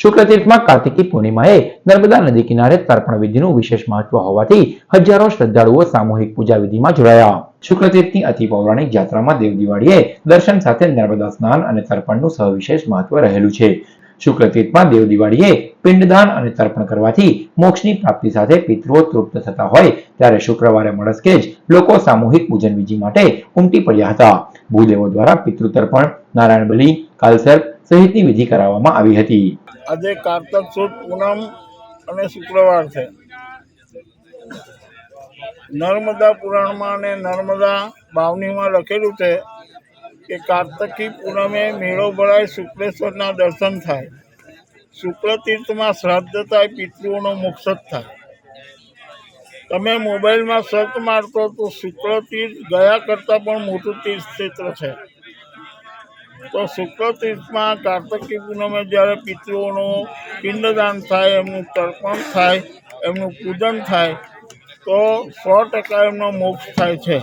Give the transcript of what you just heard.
શુક્લ તીર્થમાં કાર્તિકી પૂર્ણિમાએ નર્મદા નદી કિનારે તર્પણ વિધિનું વિશેષ મહત્વ હોવાથી હજારો શ્રદ્ધાળુઓ સામૂહિક પૂજા વિધિમાં જોડાયા. શુક્લ તીર્થની અતિ પૌરાણિક યાત્રામાં દેવ દિવાળીએ દર્શન સાથે નર્મદા સ્નાન અને તર્પણનું સહવિશેષ મહત્વ રહેલું છે. શુક્લ તીર્થમાં દેવ દિવાળીએ પિંડદાન અને તર્પણ કરવાથી મોક્ષની પ્રાપ્તિ સાથે પિતૃઓ તૃપ્ત થતા હોય ત્યારે શુક્રવારે મળસ્કે જ લોકો સામૂહિક પૂજન વિધિ માટે ઉમટી પડ્યા હતા. ભૂદેવો દ્વારા પિતૃ તર્પણ, નારાયણ બલિ, કાલસર્પ સહિતની વિધિ કરાવવામાં આવી હતી. આજે કારતક સુદ પૂનમ અને શુક્રવાર છે. નર્મદા પુરાણમાં અને નર્મદા બાવનીમાં લખેલું છે કે કાર્તકી પૂનમે મેળો ભરાય શુક્લેશ્વરના દર્શન થાય. શુક્લ તીર્થમાં શ્રાદ્ધ થાય, પિતૃઓનો મોક્ષદ થાય. તમે મોબાઈલમાં સર્ચ મારતો તો શુક્લ તીર્થ ગયા કરતાં પણ મોટું તીર્થ ક્ષેત્ર છે. તો શુક્લ તીર્થમાં કાર્તકી પૂનમે જ્યારે પિતૃઓનું પિંડદાન થાય, એમનું તર્પણ થાય, એમનું પૂજન થાય, તો સો ટકા એમનો મોક્ષ થાય છે.